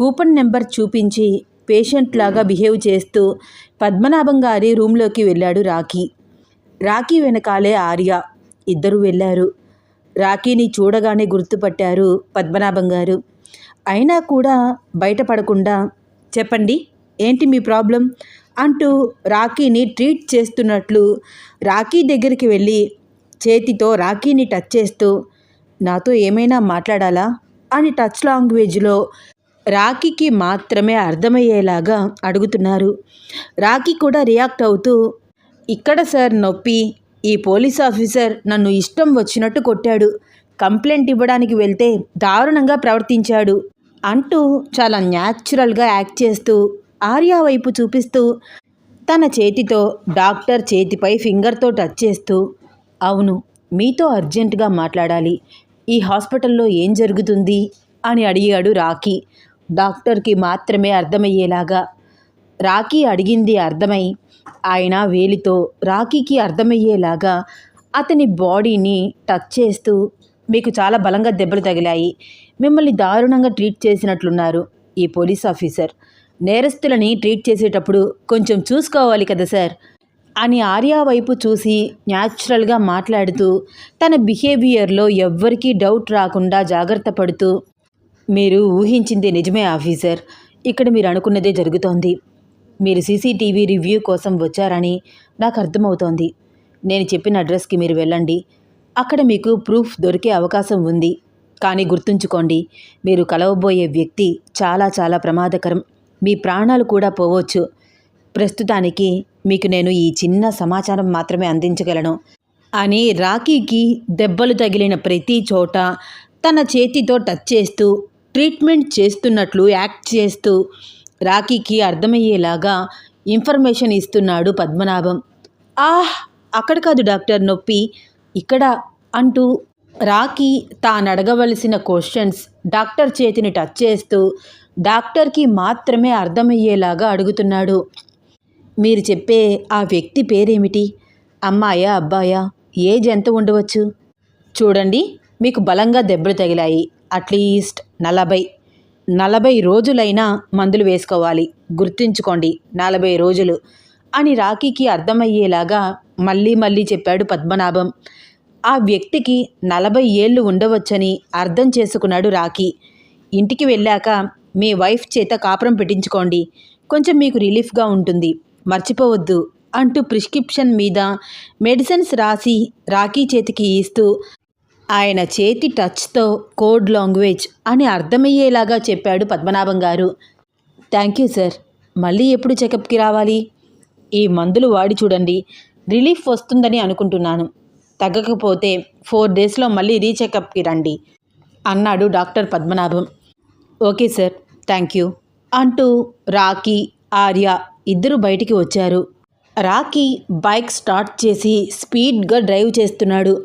Coupon number చూపించి patient లాగా behave చేస్తూ పద్మనాభం గారి రూమ్లోకి వెళ్ళాడు రాఖీ. రాఖీ వెనకాలే ఆర్య. ఇద్దరు వెళ్ళారు. రాఖీని చూడగానే గుర్తుపట్టారు పద్మనాభం గారు. అయినా కూడా బయటపడకుండా చెప్పండి ఏంటి మీ ప్రాబ్లం? అంటూ రాఖీని ట్రీట్ చేస్తున్నట్లు రాఖీ దగ్గరికి వెళ్ళి చేతితో రాఖీని టచ్ చేస్తూ నాతో ఏమైనా మాట్లాడాలా? అని టచ్ లాంగ్వేజ్లో రాకీకి మాత్రమే అర్థమయ్యేలాగా అడుగుతున్నారు. రాకీ కూడా రియాక్ట్ అవుతూ ఇక్కడ సార్ నొప్పి ఈ పోలీస్ ఆఫీసర్ నన్ను ఇష్టం వచ్చినట్టు కొట్టాడు. కంప్లైంట్ ఇవ్వడానికి వెళ్తే దారుణంగా ప్రవర్తించాడు అంటూ చాలా న్యాచురల్గా యాక్ట్ చేస్తూ ఆర్యా వైపు చూపిస్తూ తన చేతితో డాక్టర్ చేతిపై ఫింగర్తో టచ్ చేస్తూ అవును మీతో అర్జెంటుగా మాట్లాడాలి. ఈ హాస్పిటల్లో ఏం జరుగుతుంది? అని అడిగాడు రాకీ డాక్టర్కి మాత్రమే అర్థమయ్యేలాగా. రాఖీ అడిగింది అర్థమై ఆయన వేలితో రాఖీకి అర్థమయ్యేలాగా అతని బాడీని టచ్ చేస్తూ మీకు చాలా బలంగా దెబ్బలు తగిలాయి. మిమ్మల్ని దారుణంగా ట్రీట్ చేసినట్లున్నారు ఈ పోలీస్ ఆఫీసర్. నేరస్తులని ట్రీట్ చేసేటప్పుడు కొంచెం చూసుకోవాలి కదా సార్ అని ఆర్యా వైపు చూసి న్యాచురల్గా మాట్లాడుతూ తన బిహేవియర్లో ఎవ్వరికీ డౌట్ రాకుండా జాగ్రత్త పడుతూ మీరు ఊహించింది నిజమే ఆఫీసర్. ఇక్కడ మీరు అనుకున్నదే జరుగుతోంది. మీరు సీసీటీవీ రివ్యూ కోసం వచ్చారని నాకు అర్థమవుతోంది. నేను చెప్పిన అడ్రస్కి మీరు వెళ్ళండి. అక్కడ మీకు ప్రూఫ్ దొరికే అవకాశం ఉంది. కానీ గుర్తుంచుకోండి మీరు కలవబోయే వ్యక్తి చాలా చాలా ప్రమాదకరం. మీ ప్రాణాలు కూడా పోవచ్చు. ప్రస్తుతానికి మీకు నేను ఈ చిన్న సమాచారం మాత్రమే అందించగలను. అని రాకీకి దెబ్బలు తగిలిన ప్రతి చోట తన చేతితో టచ్ చేస్తూ ట్రీట్మెంట్ చేస్తున్నట్లు యాక్ట్ చేస్తూ రాఖీకి అర్థమయ్యేలాగా ఇన్ఫర్మేషన్ ఇస్తున్నాడు పద్మనాభం. ఆహ్ అక్కడ కాదు డాక్టర్ నొప్పి. ఇక్కడ అంటూ రాఖీ తాను అడగవలసిన క్వశ్చన్స్ డాక్టర్ చేతిని టచ్ చేస్తూ డాక్టర్కి మాత్రమే అర్థమయ్యేలాగా అడుగుతున్నాడు. మీరు చెప్పే ఆ వ్యక్తి పేరేమిటి? అమ్మాయా అబ్బాయా? ఏజ్ ఎంత ఉండవచ్చు? చూడండి. మీకు బలంగా దెబ్బలు తగిలాయి. అట్లీస్ట్ నలభై నలభై రోజులైనా మందులు వేసుకోవాలి. గుర్తుంచుకోండి నలభై రోజులు అని రాఖీకి అర్థమయ్యేలాగా మళ్ళీ మళ్ళీ చెప్పాడు పద్మనాభం. ఆ వ్యక్తికి నలభై ఏళ్ళు ఉండవచ్చని అర్థం చేసుకున్నాడు రాఖీ. ఇంటికి వెళ్ళాక మీ వైఫ్ చేత కాపురం పెట్టించుకోండి. కొంచెం మీకు రిలీఫ్గా ఉంటుంది. మర్చిపోవద్దు అంటూ ప్రిస్క్రిప్షన్ మీద మెడిసిన్స్ రాసి రాఖీ చేతికి ఇస్తూ ఆయన చేతి టచ్తో కోడ్ లాంగ్వేజ్ అని అర్థమయ్యేలాగా చెప్పాడు పద్మనాభం గారు. Thank you sir. మళ్ళీ ఎప్పుడు చెకప్కి రావాలి? ఈ మందులు వాడి చూడండి. రిలీఫ్ వస్తుందని అనుకుంటున్నాను. తగ్గకపోతే ఫోర్ డేస్లో మళ్ళీ రీచెకప్కి రండి అన్నాడు doctor Padmanabham. Okay sir. Thank you అంటూ రాకీ ఆర్య ఇద్దరు బయటికి వచ్చారు. రాకీ బైక్ స్టార్ట్ చేసి స్పీడ్గా డ్రైవ్ చేస్తున్నాడు.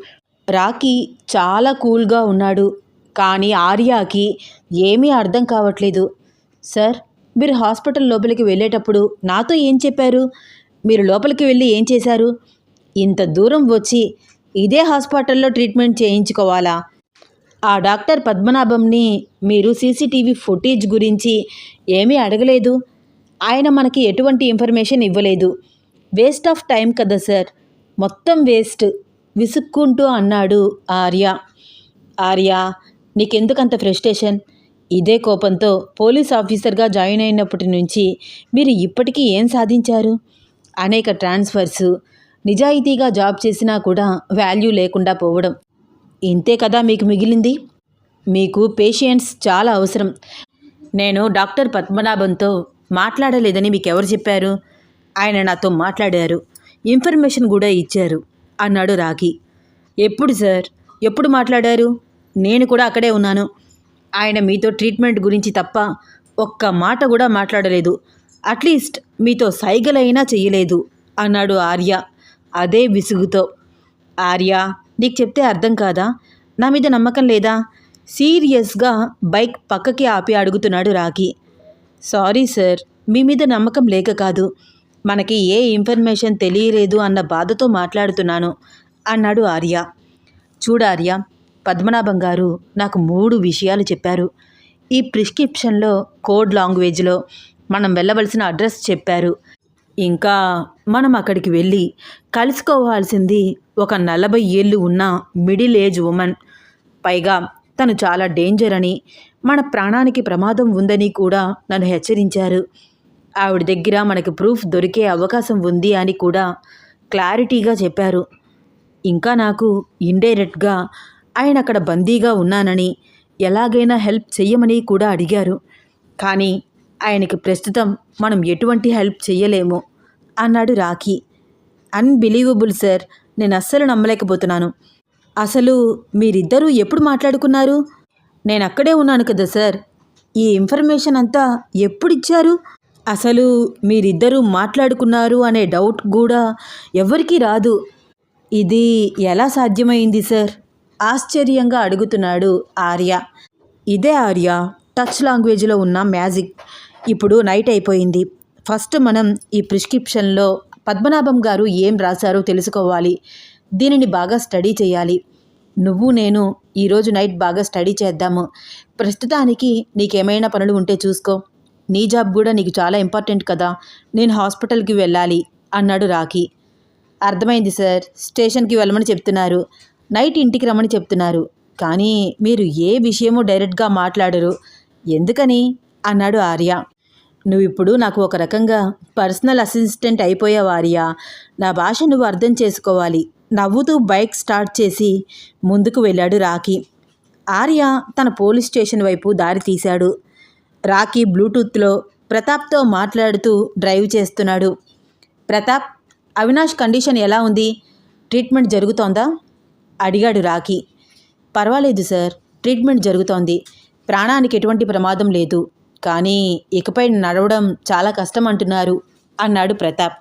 రాకీ చాలా కూల్గా ఉన్నాడు. కానీ ఆర్యాకి ఏమీ అర్థం కావట్లేదు. సార్ మీరు హాస్పిటల్ లోపలికి వెళ్ళేటప్పుడు నాతో ఏం చెప్పారు? మీరు లోపలికి వెళ్ళి ఏం చేశారు? ఇంత దూరం వచ్చి ఇదే హాస్పిటల్లో ట్రీట్మెంట్ చేయించుకోవాలా? ఆ డాక్టర్ పద్మనాభంని మీరు సీసీటీవీ ఫుటేజ్ గురించి ఏమీ అడగలేదు. ఆయన మనకి ఎటువంటి ఇన్ఫర్మేషన్ ఇవ్వలేదు. వేస్ట్ ఆఫ్ టైం కదా సార్. మొత్తం వేస్ట్. విసుక్కుంటూ అన్నాడు ఆర్య. ఆర్య నీకెందుకంత ఫ్రస్ట్రేషన్? ఇదే కోపంతో పోలీస్ ఆఫీసర్గా జాయిన్ అయినప్పటి నుంచి మీరు ఇప్పటికీ ఏం సాధించారు? అనేక ట్రాన్స్ఫర్స్ నిజాయితీగా జాబ్ చేసినా కూడా వాల్యూ లేకుండా పోవడం. ఇంతే కదా మీకు మిగిలింది? మీకు పేషెంట్స్ చాలా అవసరం. నేను డాక్టర్ పద్మనాభంతో మాట్లాడలేదని మీకు ఎవరు చెప్పారు? ఆయన నాతో మాట్లాడారు. ఇన్ఫర్మేషన్ కూడా ఇచ్చారు. అన్నాడు రాఖీ ఎప్పుడు సార్? ఎప్పుడు మాట్లాడారు? నేను కూడా అక్కడే ఉన్నాను. ఆయన మీతో ట్రీట్మెంట్ గురించి తప్ప ఒక్క మాట కూడా మాట్లాడలేదు. అట్లీస్ట్ మీతో సైగలైనా చెయ్యలేదు అన్నాడు ఆర్య అదే విసుగుతో. ఆర్య నీకు చెప్తే అర్థం కాదా? నా మీద నమ్మకం లేదా? సీరియస్గా బైక్ పక్కకి ఆపి అడుగుతున్నాడు రాఖీ సారీ సార్ మీ మీద నమ్మకం లేక కాదు. మనకి ఏ ఇన్ఫర్మేషన్ తెలియలేదు అన్న బాధతో మాట్లాడుతున్నాను అన్నాడు ఆర్య. చూడార్య పద్మనాభం గారు నాకు మూడు విషయాలు చెప్పారు. ఈ ప్రిస్క్రిప్షన్లో కోడ్ లాంగ్వేజ్లో మనం వెళ్ళవలసిన అడ్రస్ చెప్పారు. ఇంకా మనం అక్కడికి వెళ్ళి కలుసుకోవాల్సింది ఒక నలభై ఏళ్ళు ఉన్న మిడిల్ ఏజ్ ఉమెన్. పైగా తను చాలా డేంజర్ అని మన ప్రాణానికి ప్రమాదం ఉందని కూడా నన్ను హెచ్చరించారు. ఆవిడ దగ్గర మనకి ప్రూఫ్ దొరికే అవకాశం ఉంది అని కూడా క్లారిటీగా చెప్పారు. ఇంకా నాకు ఇండైరెక్ట్గా ఆయన అక్కడ బందీగా ఉన్నానని ఎలాగైనా హెల్ప్ చెయ్యమని కూడా అడిగారు. కానీ ఆయనకి ప్రస్తుతం మనం ఎటువంటి హెల్ప్ చెయ్యలేము అన్నాడు రాఖీ. అన్బిలీవబుల్ సార్ నేను అస్సలు నమ్మలేకపోతున్నాను. అసలు మీరిద్దరూ ఎప్పుడు మాట్లాడుకున్నారు? నేను అక్కడే ఉన్నాను కదా సార్. ఈ ఇన్ఫర్మేషన్ అంతా ఎప్పుడు ఇచ్చారు? అసలు మీరిద్దరూ మాట్లాడుకున్నారు అనే డౌట్ కూడా ఎవరికీ రాదు. ఇది ఎలా సాధ్యమైంది సార్? ఆశ్చర్యంగా అడుగుతున్నాడు ఆర్య. ఇదే ఆర్య టచ్ లాంగ్వేజ్లో ఉన్న మ్యాజిక్. ఇప్పుడు నైట్ అయిపోయింది. ఫస్ట్ మనం ఈ ప్రిస్క్రిప్షన్లో పద్మనాభం గారు ఏం రాశారో తెలుసుకోవాలి. దీనిని బాగా స్టడీ చేయాలి. నువ్వు నేను ఈరోజు నైట్ బాగా స్టడీ చేద్దాము. ప్రస్తుతానికి నీకేమైనా పనులు ఉంటే చూసుకో. నీ జాబ్ కూడా నీకు చాలా ఇంపార్టెంట్ కదా నేను హాస్పిటల్కి వెళ్ళాలి అన్నాడు రాఖీ. అర్థమైంది సార్ స్టేషన్కి వెళ్ళమని చెప్తున్నారు నైట్ ఇంటికి రమ్మని చెప్తున్నారు. కానీ మీరు ఏ విషయమూ డైరెక్ట్గా మాట్లాడరు ఎందుకని? అన్నాడు ఆర్య. నువ్వు ఇప్పుడు నాకు ఒక రకంగా పర్సనల్ అసిస్టెంట్ అయిపోయావు ఆర్య. నా భాష నువ్వు అర్థం చేసుకోవాలి. నవ్వుతూ బైక్ స్టార్ట్ చేసి ముందుకు వెళ్ళాడు రాఖీ. ఆర్య తన పోలీస్ స్టేషన్ వైపు దారి తీశాడు. రాకీ బ్లూటూత్లో ప్రతాప్తో మాట్లాడుతూ డ్రైవ్ చేస్తున్నాడు. ప్రతాప్ అవినాష్ కండిషన్ ఎలా ఉంది? ట్రీట్మెంట్ జరుగుతోందా? అడిగాడు రాకీ పర్వాలేదు సార్ ట్రీట్మెంట్ జరుగుతోంది. ప్రాణానికి ఎటువంటి ప్రమాదం లేదు. కానీ ఇకపై నడవడం చాలా కష్టం అంటున్నారు అన్నాడు ప్రతాప్.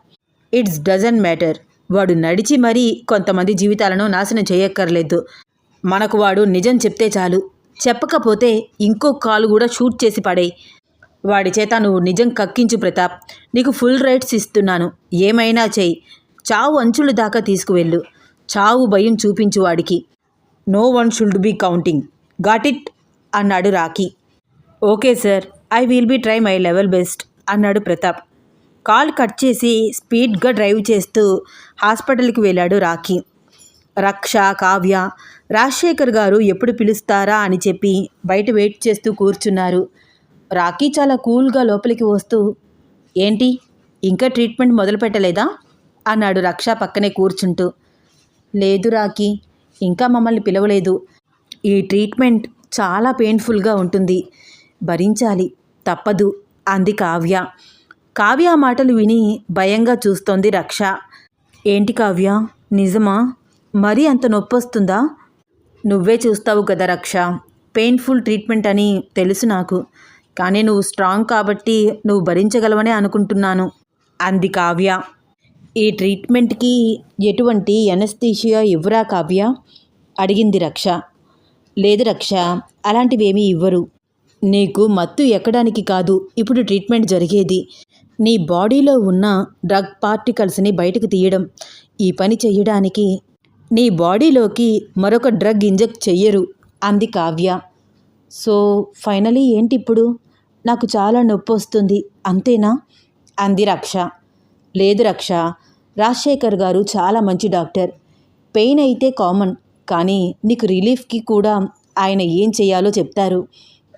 It's doesn't matter. వాడు నడిచి మరీ కొంతమంది జీవితాలను నాశనం చేయక్కర్లేదు. మనకు వాడు నిజం చెప్తే చాలు. చెప్పకపోతే ఇంకో కాలు కూడా షూట్ చేసి పడే వాడి చేత నువ్వు నిజం కక్కించు ప్రతాప్. నీకు ఫుల్ రైట్స్ ఇస్తున్నాను. ఏమైనా చెయ్యి. చావు అంచుల దాకా తీసుకువెళ్ళు. చావు భయం చూపించు వాడికి. No one should be counting. Got it అన్నాడు Rocky okay sir. I will be try my level best అన్నాడు ప్రతాప్. కాల్ కట్ చేసి స్పీడ్గా డ్రైవ్ చేస్తూ హాస్పిటల్కి వెళ్ళాడు రాకీ రక్ష కావ్య రాజశేఖర్ గారు ఎప్పుడు పిలుస్తారా అని చెప్పి బయట వెయిట్ చేస్తూ కూర్చున్నారు. రాఖీ చాలా కూల్గా లోపలికి వస్తూ ఏంటి ఇంకా ట్రీట్మెంట్ మొదలు పెట్టలేదా? అన్నాడు రక్ష పక్కనే కూర్చుంటూ. లేదు రాఖీ ఇంకా మమ్మల్ని పిలవలేదు. ఈ ట్రీట్మెంట్ చాలా పెయిన్ఫుల్గా ఉంటుంది. భరించాలి తప్పదు అంది కావ్య. కావ్య మాటలు విని భయంగా చూస్తోంది రక్ష. ఏంటి కావ్య నిజమా? మరీ అంత నొప్పి వస్తుందా నువ్వే చూస్తావు కదా రక్ష. పెయిన్ఫుల్ ట్రీట్మెంట్ అని తెలుసు నాకు. కానీ నువ్వు స్ట్రాంగ్ కాబట్టి నువ్వు భరించగలవనే అనుకుంటున్నాను. అంది కావ్య. ఈ ట్రీట్మెంట్కి ఎటువంటి ఎనస్థీషియా ఇవ్వరా కావ్య? అడిగింది రక్ష. లేదు రక్ష అలాంటివేమీ ఇవ్వరు. నీకు మత్తు ఎక్కడానికి కాదు ఇప్పుడు ట్రీట్మెంట్ జరిగేది. నీ బాడీలో ఉన్న డ్రగ్ పార్టికల్స్ని బయటకు తీయడం ఈ పని చెయ్యడానికి నీ బాడీలోకి మరొక డ్రగ్ ఇంజెక్ట్ చెయ్యరు అంది కావ్య. సో ఫైనలీ ఏంటి ఇప్పుడు నాకు చాలా నొప్పి వస్తుంది అంతేనా? అంది రక్ష. లేదు రక్ష రాజశేఖర్ గారు చాలా మంచి డాక్టర్. పెయిన్ అయితే కామన్ కానీ నీకు రిలీఫ్కి కూడా ఆయన ఏం చేయాలో చెప్తారు.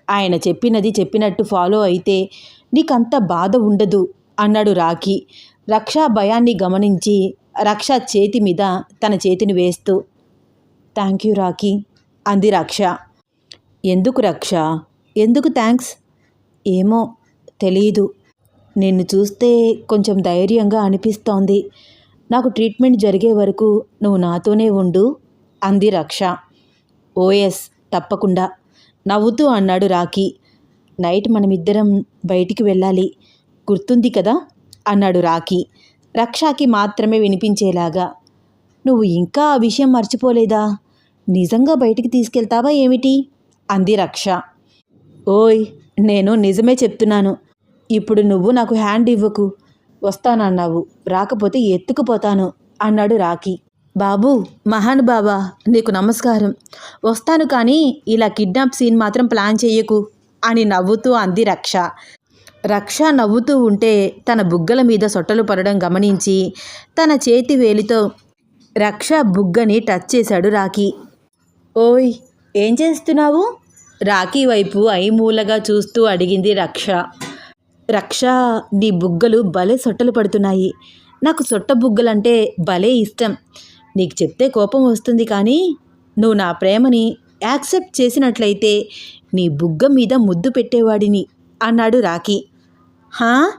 ఆయన చెప్పినది చెప్పినట్టు ఫాలో అయితే నీకంత బాధ ఉండదు అన్నాడు రాఖీ. రక్షా భయాన్ని గమనించి రక్ష చేతి మీద తన చేతిని వేస్తూ థ్యాంక్ యూ రాకీ అంది రక్ష. ఎందుకు రక్ష? ఎందుకు థ్యాంక్స్ ఏమో తెలియదు నిన్ను చూస్తే కొంచెం ధైర్యంగా అనిపిస్తోంది. నాకు ట్రీట్మెంట్ జరిగే వరకు నువ్వు నాతోనే ఉండు అంది రక్ష. ఓఎస్ తప్పకుండా. నవ్వుతూ అన్నాడు రాకీ నైట్ మనమిద్దరం బయటికి వెళ్ళాలి. గుర్తుంది కదా? అన్నాడు రాకీ రక్షాకి మాత్రమే వినిపించేలాగా. నువ్వు ఇంకా ఆ విషయం మర్చిపోలేదా? నిజంగా బయటికి తీసుకెళ్తావా ఏమిటి? అంది రక్ష. ఓయ్ నేను నిజమే చెప్తున్నాను. ఇప్పుడు నువ్వు నాకు హ్యాండ్ ఇవ్వకు. వస్తానన్నావు. రాకపోతే ఎత్తుకుపోతాను అన్నాడు రాఖీ. బాబు బాబా నీకు నమస్కారం. వస్తాను కానీ ఇలా కిడ్నాప్ సీన్ మాత్రం ప్లాన్ చెయ్యకు అని నవ్వుతూ అంది రక్ష. రక్ష నవ్వుతూ ఉంటే తన బుగ్గల మీద సొట్టలు పడడం గమనించి తన చేతి వేలితో రక్ష బుగ్గని టచ్ చేశాడు రాఖీ. ఓయ్ ఏం చేస్తున్నావు? రాఖీ వైపు ఐమూలగా చూస్తూ అడిగింది రక్ష. రక్ష నీ బుగ్గలు భలే సొట్టలు పడుతున్నాయి. నాకు సొట్ట బుగ్గలంటే భలే ఇష్టం. నీకు చెప్తే కోపం వస్తుంది కానీ నువ్వు నా ప్రేమని యాక్సెప్ట్ చేసినట్లయితే నీ బుగ్గ మీద ముద్దు పెట్టేవాడిని. అన్నాడు రాఖీ. హా?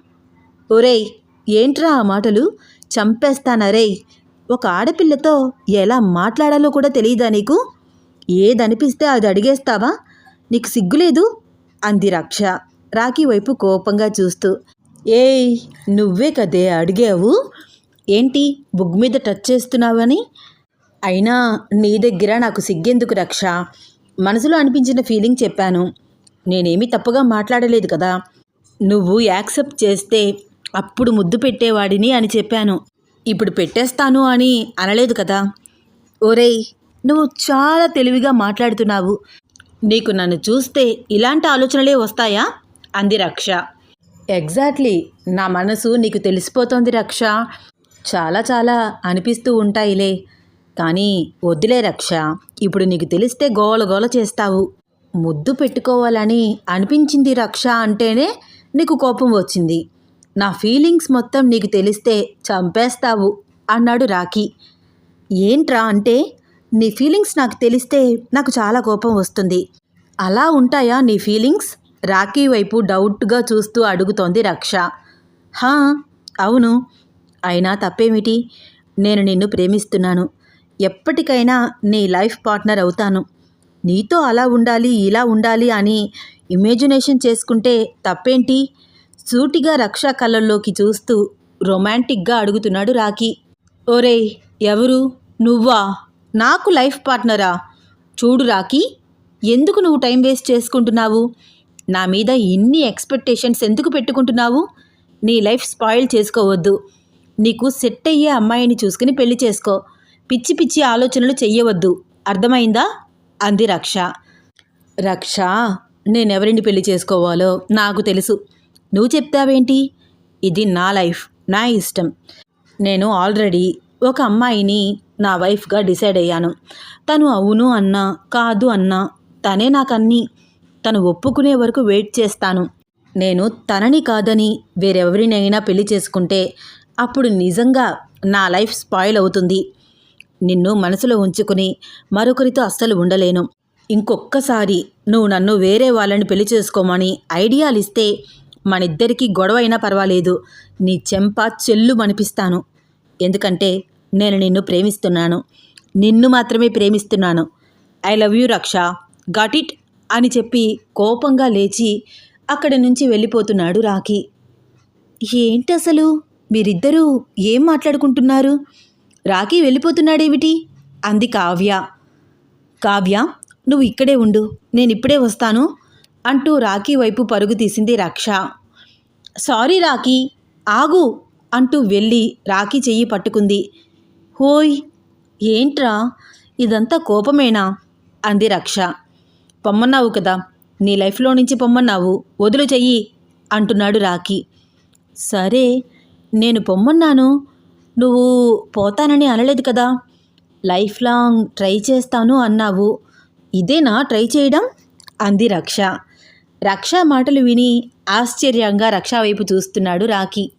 ఒరేయ్ ఏంట్రా ఆ మాటలు? చంపేస్తానరేయ్. ఒక ఆడపిల్లతో ఎలా మాట్లాడాలో కూడా తెలియదా నీకు? ఏదనిపిస్తే అది అడిగేస్తావా? నీకు సిగ్గులేదు? అంది రక్ష. రాఖీ వైపు కోపంగా చూస్తూ ఏయ్ నువ్వే కదే అడిగావు? ఏంటి బుగ్ మీద టచ్ చేస్తున్నావని? అయినా నీ దగ్గర నాకు సిగ్గెందుకు రక్ష? మనసులో అనిపించిన ఫీలింగ్ చెప్పాను. నేనేమీ తప్పుగా మాట్లాడలేదు కదా. నువ్వు యాక్సెప్ట్ చేస్తే అప్పుడు ముద్దు పెట్టేవాడిని అని చెప్పాను. ఇప్పుడు పెట్టేస్తాను అని అనలేదు కదా. ఒరేయ్ నువ్వు చాలా తెలివిగా మాట్లాడుతున్నావు. నీకు నన్ను చూస్తే ఇలాంటి ఆలోచనలే వస్తాయా? అంది రక్ష. ఎగ్జాక్ట్లీ నా మనసు నీకు తెలిసిపోతోంది రక్ష. చాలా చాలా అనిపిస్తూ ఉంటాయిలే. కానీ వద్దులే రక్ష. ఇప్పుడు నీకు తెలిస్తే గోల గోల చేస్తావు. ముద్దు పెట్టుకోవాలని అనిపించింది రక్ష అంటేనే నీకు కోపం వచ్చింది. నా ఫీలింగ్స్ మొత్తం నీకు తెలిస్తే చంపేస్తావు అన్నాడు రాఖీ. ఏంట్రా అంటే నీ ఫీలింగ్స్ నాకు తెలిస్తే నాకు చాలా కోపం వస్తుంది. అలా ఉంటాయా నీ ఫీలింగ్స్? రాఖీ వైపు డౌట్గా చూస్తూ అడుగుతోంది రక్ష. హా అవును. అయినా తప్పేమిటి? నేను నిన్ను ప్రేమిస్తున్నాను. ఎప్పటికైనా నీ లైఫ్ పార్ట్నర్ అవుతాను. నీతో అలా ఉండాలి ఇలా ఉండాలి అని ఇమేజినేషన్ చేసుకుంటే తప్పేంటి? సూటిగా రక్షా కళ్ళల్లోకి చూస్తూ రొమాంటిక్గా అడుగుతున్నాడు రాఖీ. ఓరే ఎవరు? నువ్వా? నాకు లైఫ్ పార్ట్నరా? చూడు రాఖీ ఎందుకు నువ్వు టైం వేస్ట్ చేసుకుంటున్నావు? నా మీద ఇన్ని ఎక్స్పెక్టేషన్స్ ఎందుకు పెట్టుకుంటున్నావు? నీ లైఫ్ స్పాయిల్ చేసుకోవద్దు. నీకు సెట్ అయ్యే అమ్మాయిని చూసుకుని పెళ్ళి చేసుకో. పిచ్చి పిచ్చి ఆలోచనలు చెయ్యవద్దు. అర్థమైందా? అంది రక్ష. రక్ష నేనెవరిని పెళ్ళి చేసుకోవాలో నాకు తెలుసు. నువ్వు చెప్తావేంటి? ఇది నా లైఫ్ నా ఇష్టం. నేను ఆల్రెడీ ఒక అమ్మాయిని నా వైఫ్గా డిసైడ్ అయ్యాను. తను అవును అన్నా కాదు అన్నా తనే నాకన్నీ తను ఒప్పుకునే వరకు వెయిట్ చేస్తాను. నేను తనని కాదని వేరెవరినైనా పెళ్ళి చేసుకుంటే అప్పుడు నిజంగా నా లైఫ్ స్పాయిల్ అవుతుంది. నిన్ను మనసులో ఉంచుకుని మరొకరితో అస్సలు ఉండలేను. ఇంకొక్కసారి నువ్వు నన్ను వేరే వాళ్ళని పెళ్ళి చేసుకోమని ఐడియాలు ఇస్తే మనిద్దరికీ గొడవ అయినా పర్వాలేదు. నీ చెంప చెల్లు మనిపిస్తాను ఎందుకంటే నేను నిన్ను ప్రేమిస్తున్నాను. నిన్ను మాత్రమే ప్రేమిస్తున్నాను. I love you Raksha. Got it అని చెప్పి కోపంగా లేచి అక్కడి నుంచి వెళ్ళిపోతున్నాడు రాఖీ. ఏంటి అసలు మీరిద్దరూ ఏం మాట్లాడుకుంటున్నారు? రాఖీ వెళ్ళిపోతున్నాడేమిటి? అంది కావ్య. కావ్య నువ్వు ఇక్కడే ఉండు నేను ఇప్పుడే వస్తాను అంటూ రాఖీ వైపు పరుగు తీసింది రక్ష. సారీ రాఖీ ఆగు అంటూ వెళ్ళి రాఖీ చెయ్యి పట్టుకుంది. హోయ్ ఏంట్రా ఇదంతా కోపమేనా? అంది రక్ష. పొమ్మన్నావు కదా నీ లైఫ్లో నుంచి పొమ్మన్నావు వదులు చెయ్యి అంటున్నాడు రాఖీ. సరే నేను పొమ్మన్నాను నువ్వు పోతానని అనలేదు కదా. లైఫ్ లాంగ్ ట్రై చేస్తాను అన్నావు. ఇదేనా ట్రై చేయడం? అంది రక్ష. రక్ష మాటలు విని ఆశ్చర్యంగా రక్ష వైపు చూస్తున్నాడు రాఖీ.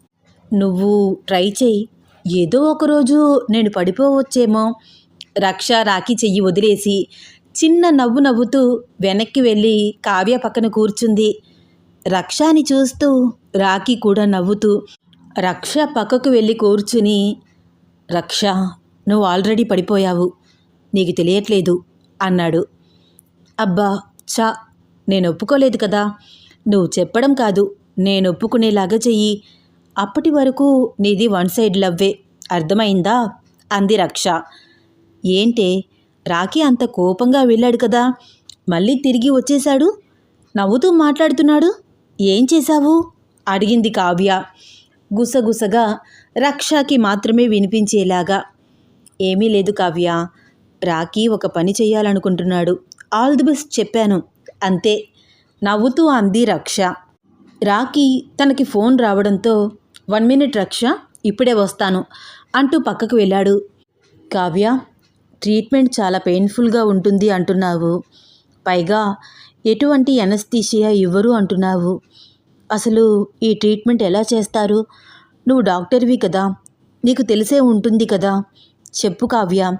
నువ్వు ట్రై చేయి. ఏదో ఒకరోజు నేను పడిపోవచ్చేమో. రక్ష రాఖీ చెయ్యి వదిలేసి చిన్న నవ్వు నవ్వుతూ వెనక్కి వెళ్ళి కావ్య పక్కన కూర్చుంది. రక్షని చూస్తూ రాఖీ కూడా నవ్వుతూ రక్ష పక్కకు వెళ్ళి కూర్చుని రక్ష నువ్వు ఆల్రెడీ పడిపోయావు. నీకు తెలియట్లేదు అన్నాడు. అబ్బా చా నేను ఒప్పుకోలేదు కదా. నువ్వు చెప్పడం కాదు. నేను ఒప్పుకునేలాగా చెయ్యి. అప్పటి వరకు నీది వన్ సైడ్ లవ్వే. అర్థమైందా? అంది రక్ష. ఏంటే రాఖీ అంత కోపంగా వెళ్ళాడు కదా. మళ్ళీ తిరిగి వచ్చేశాడు? నవ్వుతూ మాట్లాడుతున్నాడు? ఏం చేశావు? అడిగింది కావ్య. గుసగుసగా రక్షకి మాత్రమే వినిపించేలాగా. ఏమీ లేదు కావ్య. రాకీ ఒక పని చేయాలనుకుంటున్నాడు ఆల్ ది బెస్ట్ చెప్పాను. అంతే. నవ్వుతూ అంది రక్ష. రాకీ తనకి ఫోన్ రావడంతో వన్ మినిట్ రక్ష ఇప్పుడే వస్తాను అంటూ పక్కకు వెళ్ళాడు. కావ్య ట్రీట్మెంట్ చాలా పెయిన్ఫుల్గా ఉంటుంది అంటున్నావు. పైగా ఎటువంటి ఎనస్థీషియా ఇవ్వరు అంటున్నావు. అసలు ఈ ట్రీట్మెంట్ ఎలా చేస్తారు? నువ్వు డాక్టర్వి కదా. నీకు తెలిసే ఉంటుంది కదా. చెప్పు కావ్య.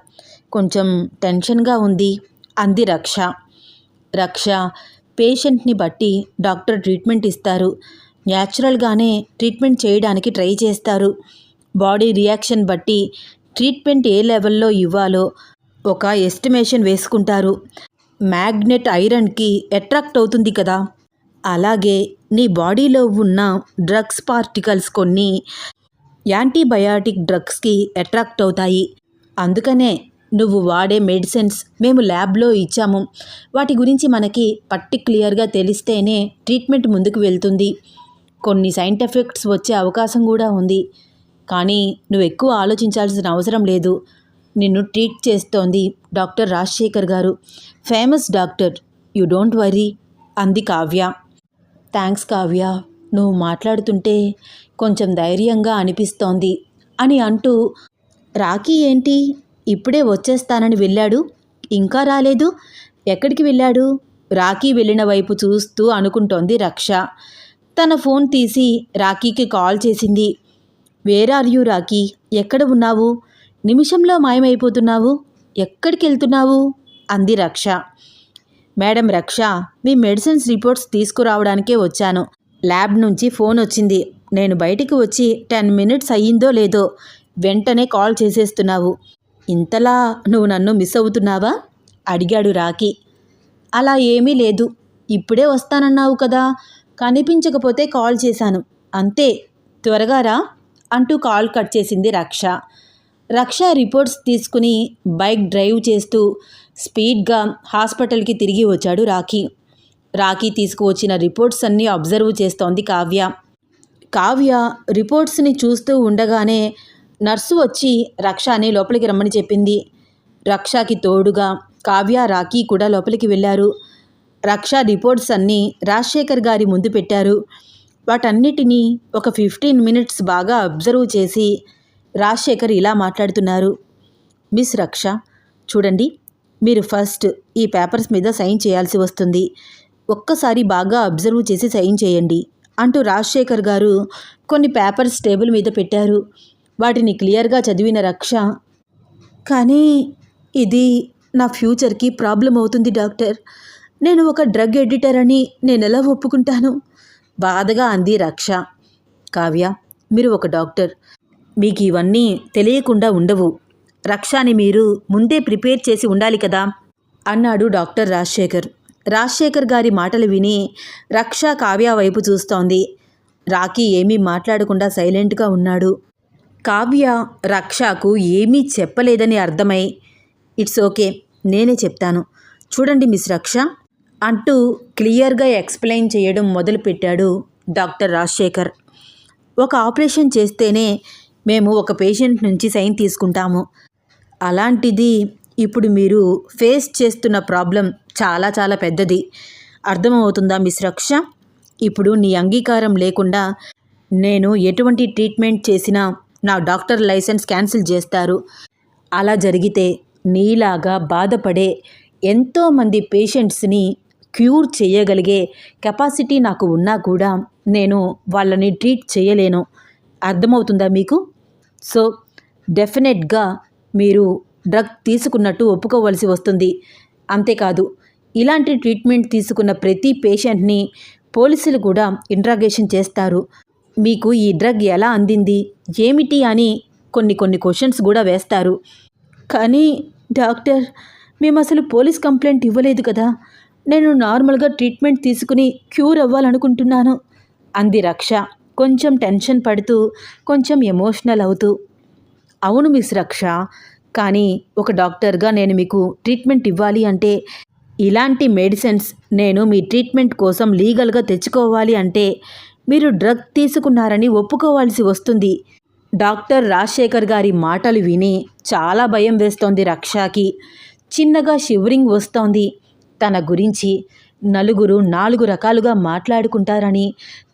కొంచెం టెన్షన్గా ఉంది. అంది రక్ష. రక్ష పేషెంట్ని బట్టి డాక్టర్ ట్రీట్మెంట్ ఇస్తారు. న్యాచురల్గానే ట్రీట్మెంట్ చేయడానికి ట్రై చేస్తారు. బాడీ రియాక్షన్ బట్టి ట్రీట్మెంట్ ఏ లెవెల్లో ఇవ్వాలో ఒక ఎస్టిమేషన్ వేసుకుంటారు. మ్యాగ్నెట్ ఐరన్కి అట్రాక్ట్ అవుతుంది కదా. అలాగే నీ బాడీలో ఉన్న డ్రగ్స్ పార్టికల్స్ కొన్ని యాంటీబయాటిక్ డ్రగ్స్కి అట్రాక్ట్ అవుతాయి. అందుకనే నువ్వు వాడే మెడిసిన్స్ మేము ల్యాబ్లో ఇచ్చాము. వాటి గురించి మనకి పర్టిక్యులర్గా తెలిస్తేనే ట్రీట్మెంట్ ముందుకు వెళ్తుంది. కొన్ని సైడ్ ఎఫెక్ట్స్ వచ్చే అవకాశం కూడా ఉంది. కానీ నువ్వు ఎక్కువ ఆలోచించాల్సిన అవసరం లేదు. నిన్ను ట్రీట్ చేస్తోంది డాక్టర్ రాజశేఖర్ గారు. Famous doctor. You don't worry. అంది కావ్య. థ్యాంక్స్ కావ్య నువ్వు మాట్లాడుతుంటే కొంచెం ధైర్యంగా అనిపిస్తోంది అని అంటూ రాకీ ఏంటి? ఇప్పుడే వచ్చేస్తానని వెళ్ళాడు? ఇంకా రాలేదు? ఎక్కడికి వెళ్ళాడు? రాఖీ వెళ్ళిన వైపు చూస్తూ అనుకుంటోంది రక్ష. తన ఫోన్ తీసి రాఖీకి కాల్ చేసింది. Where are you Rakhi? ఎక్కడ ఉన్నావు? నిమిషంలో మాయమైపోతున్నావు? ఎక్కడికి వెళ్తున్నావు? అంది రక్ష. మేడం రక్ష మీ మెడిసిన్స్ రిపోర్ట్స్ తీసుకురావడానికే వచ్చాను. ల్యాబ్ నుంచి ఫోన్ వచ్చింది. నేను బయటికి వచ్చి టెన్ మినిట్స్ అయ్యిందో లేదో వెంటనే కాల్ చేసేస్తున్నావు. ఇంతలా నువ్వు నన్ను మిస్ అవుతున్నావా? అడిగాడు రాకీ అలా ఏమీ లేదు. ఇప్పుడే వస్తానన్నావు కదా. కనిపించకపోతే కాల్ చేశాను. అంతే. త్వరగా రా అంటూ కాల్ కట్ చేసింది రక్ష. రక్ష రిపోర్ట్స్ తీసుకుని బైక్ డ్రైవ్ చేస్తూ స్పీడ్గా హాస్పిటల్కి తిరిగి వచ్చాడు రాఖీ. రాఖీ తీసుకువచ్చిన రిపోర్ట్స్ అన్నీ అబ్జర్వ్ చేస్తోంది కావ్య. కావ్య రిపోర్ట్స్ని చూస్తూ ఉండగానే నర్సు వచ్చి రక్షని లోపలికి రమ్మని చెప్పింది. రక్షకి తోడుగా కావ్య రాఖీ కూడా లోపలికి వెళ్ళారు. రక్ష రిపోర్ట్స్ అన్నీ రాజశేఖర్ గారి ముందు పెట్టారు. వాటన్నిటినీ ఒక ఫిఫ్టీన్ మినిట్స్ బాగా అబ్జర్వ్ చేసి రాజశేఖర్ ఇలా మాట్లాడుతున్నారు. మిస్ రక్ష చూడండి మీరు ఫస్ట్ ఈ పేపర్స్ మీద సైన్ చేయాల్సి వస్తుంది. ఒక్కసారి బాగా అబ్జర్వ్ చేసి సైన్ చేయండి. అంటూ రాజశేఖర్ గారు కొన్ని పేపర్స్ టేబుల్ మీద పెట్టారు. వాటిని క్లియర్గా చదివిన రక్ష కానీ ఇది నా ఫ్యూచర్కి ప్రాబ్లం అవుతుంది డాక్టర్. నేను ఒక డ్రగ్ ఎడిటర్ అని నేను ఎలా ఒప్పుకుంటాను? బాధగా అంది రక్ష. కావ్య మీరు ఒక డాక్టర్. మీకు ఇవన్నీ తెలియకుండా ఉండవు. రక్షని మీరు ముందే ప్రిపేర్ చేసి ఉండాలి కదా? అన్నాడు డాక్టర్ రాజశేఖర్. రాజశేఖర్ గారి మాటలు విని రక్ష కావ్య వైపు చూస్తోంది. రాకీ ఏమీ మాట్లాడకుండా సైలెంట్గా ఉన్నాడు. కావ్య రక్షకు ఏమీ చెప్పలేదని అర్థమై ఇట్స్ ఓకే నేనే చెప్తాను. చూడండి మిస్ రక్ష అంటూ క్లియర్గా ఎక్స్ప్లెయిన్ చేయడం మొదలుపెట్టాడు డాక్టర్ రాజశేఖర్. ఒక ఆపరేషన్ చేస్తేనే మేము ఒక పేషెంట్ నుంచి సైన్ తీసుకుంటాము. అలాంటిది ఇప్పుడు మీరు ఫేస్ చేస్తున్న ప్రాబ్లం చాలా చాలా పెద్దది. అర్థమవుతుందా మిస్ రక్ష? ఇప్పుడు నీ అంగీకారం లేకుండా నేను ఎటువంటి ట్రీట్మెంట్ చేసినా నా డాక్టర్ లైసెన్స్ క్యాన్సిల్ చేస్తారు. అలా జరిగితే నీలాగా బాధపడే ఎంతోమంది పేషెంట్స్ని క్యూర్ చేయగలిగే కెపాసిటీ నాకు ఉన్నా కూడా నేను వాళ్ళని ట్రీట్ చేయలేను. అర్థమవుతుందా మీకు? సో డెఫినెట్గా మీరు డ్రగ్ తీసుకున్నట్టు ఒప్పుకోవలసి వస్తుంది. అంతేకాదు ఇలాంటి ట్రీట్మెంట్ తీసుకున్న ప్రతి పేషెంట్ని పోలీసులు కూడా ఇంట్రాగేషన్ చేస్తారు. మీకు ఈ డ్రగ్ ఎలా అందింది? ఏమిటి అని కొన్ని కొన్ని క్వశ్చన్స్ కూడా వేస్తారు. కానీ డాక్టర్ మేము అసలు పోలీస్ కంప్లైంట్ ఇవ్వలేదు కదా. నేను నార్మల్గా ట్రీట్మెంట్ తీసుకుని క్యూర్ అవ్వాలనుకుంటున్నాను. అంది రక్ష. కొంచెం టెన్షన్ పడుతూ కొంచెం ఎమోషనల్ అవుతూ అవును మిస్ రక్ష. కానీ ఒక డాక్టర్గా నేను మీకు ట్రీట్మెంట్ ఇవ్వాలి అంటే ఇలాంటి మెడిసిన్స్ నేను మీ ట్రీట్మెంట్ కోసం లీగల్గా తెచ్చుకోవాలి అంటే మీరు డ్రగ్ తీసుకున్నారని ఒప్పుకోవాల్సి వస్తుంది. డాక్టర్ రాజశేఖర్ గారి మాటలు విని చాలా భయం వేస్తోంది రక్షకి. చిన్నగా షివరింగ్ వస్తోంది. తన గురించి నలుగురు నాలుగు రకాలుగా మాట్లాడుకుంటారని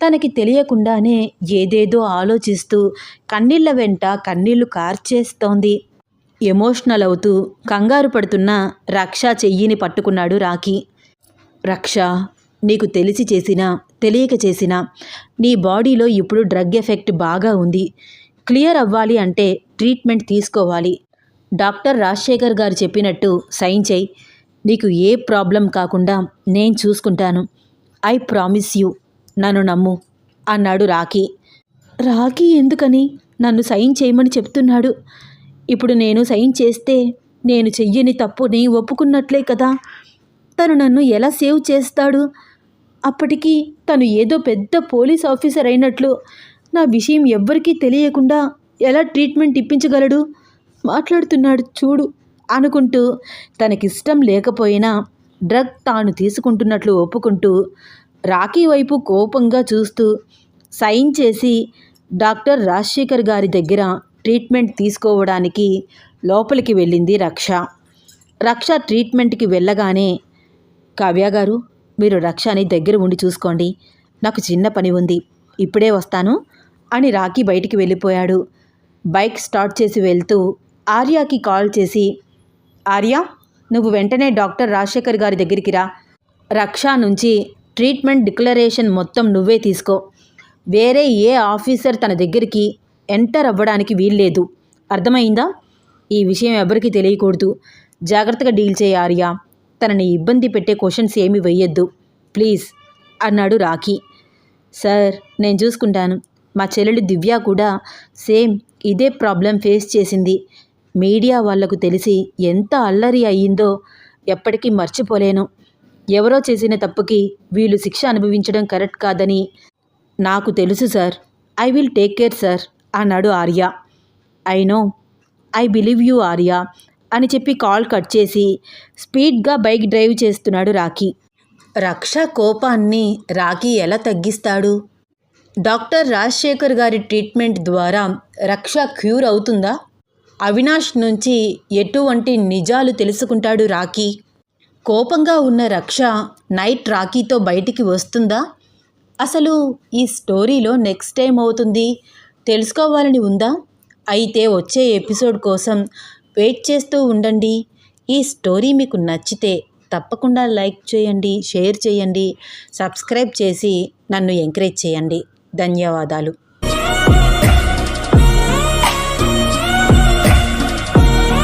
తనకి తెలియకుండానే ఏదేదో ఆలోచిస్తూ కన్నీళ్ళ వెంట కన్నీళ్ళు కార్చేస్తోంది. ఎమోషనల్ అవుతూ కంగారు పడుతున్న రక్ష చెయ్యిని పట్టుకున్నాడు రాఖీ. రక్ష నీకు తెలిసి చేసినా తెలియక చేసినా నీ బాడీలో ఇప్పుడు డ్రగ్ ఎఫెక్ట్ బాగా ఉంది. క్లియర్ అవ్వాలి అంటే ట్రీట్మెంట్ తీసుకోవాలి. డాక్టర్ రాజశేఖర్ గారు చెప్పినట్టు సైన్ చేయి. నీకు ఏ ప్రాబ్లం కాకుండా నేను చూసుకుంటాను. ఐ ప్రామిస్ యూ నన్ను నమ్ము అన్నాడు రాఖీ. రాఖీ ఎందుకని? నన్ను సైన్ చేయమని చెప్తున్నాడు. ఇప్పుడు నేను సైన్ చేస్తే నేను చెయ్యని తప్పుని ఒప్పుకున్నట్లే కదా. తను నన్ను ఎలా సేవ్ చేస్తాడు? అప్పటికి తను ఏదో పెద్ద పోలీస్ ఆఫీసర్ అయినట్లు నా విషయం ఎవ్వరికీ తెలియకుండా ఎలా ట్రీట్మెంట్ ఇప్పించగలడు? మాట్లాడుతున్నాడు చూడు. అనుకుంటూ తనకిష్టం లేకపోయినా డ్రగ్ తాను తీసుకుంటున్నట్లు ఒప్పుకుంటూ రాఖీ వైపు కోపంగా చూస్తూ సైన్ చేసి డాక్టర్ రాజశేఖర్ గారి దగ్గర ట్రీట్మెంట్ తీసుకోవడానికి లోపలికి వెళ్ళింది రక్ష. రక్ష ట్రీట్మెంట్కి వెళ్ళగానే కావ్య గారు మీరు రక్షని దగ్గర ఉండి చూసుకోండి. నాకు చిన్న పని ఉంది. ఇప్పుడే వస్తాను అని రాఖీ బయటికి వెళ్ళిపోయాడు. బైక్ స్టార్ట్ చేసి వెళ్తూ ఆర్యాకి కాల్ చేసి ఆర్య నువ్వు వెంటనే డాక్టర్ రాజశేఖర్ గారి దగ్గరికి రా. రక్ష నుంచి ట్రీట్మెంట్ డిక్లరేషన్ మొత్తం నువ్వే తీసుకో. వేరే ఏ ఆఫీసర్ తన దగ్గరికి ఎంటర్ అవ్వడానికి వీల్లేదు. అర్థమైందా? ఈ విషయం ఎవరికీ తెలియకూడదు. జాగ్రత్తగా డీల్ చేయి ఆర్య. తనని ఇబ్బంది పెట్టే క్వశ్చన్స్ ఏమీ వెయ్యొద్దు ప్లీజ్ అన్నాడు రాఖీ. సార్ నేను చూసుకుంటాను. మా చెల్లెలు దివ్య కూడా సేమ్ ఇదే ప్రాబ్లం ఫేస్ చేసింది. మీడియా వాళ్ళకు తెలిసి ఎంత అల్లరి అయ్యిందో ఎప్పటికీ మర్చిపోలేను. ఎవరో చేసిన తప్పుకి వీళ్ళు శిక్ష అనుభవించడం కరెక్ట్ కాదని నాకు తెలుసు sir. I will take care sir అన్నాడు Arya. I know I believe you Arya అని చెప్పి కాల్ కట్ చేసి స్పీడ్గా బైక్ డ్రైవ్ చేస్తున్నాడు రాఖీ. రక్ష కోపాన్ని రాఖీ ఎలా తగ్గిస్తాడు? డాక్టర్ రాజశేఖర్ గారి ట్రీట్మెంట్ ద్వారా రక్ష క్యూర్ అవుతుందా? అవినాష్ నుంచి ఎటువంటి నిజాలు తెలుసుకుంటాడు రాఖీ? కోపంగా ఉన్న రక్ష నైట్ రాఖీతో బయటికి వస్తుందా? అసలు ఈ స్టోరీలో నెక్స్ట్ టైం అవుతుంది తెలుసుకోవాలని ఉందా? అయితే వచ్చే ఎపిసోడ్ కోసం వెయిట్ చేస్తూ ఉండండి. ఈ స్టోరీ మీకు నచ్చితే తప్పకుండా లైక్ చేయండి షేర్ చేయండి సబ్స్క్రైబ్ చేసి నన్ను ఎంకరేజ్ చేయండి. ధన్యవాదాలు.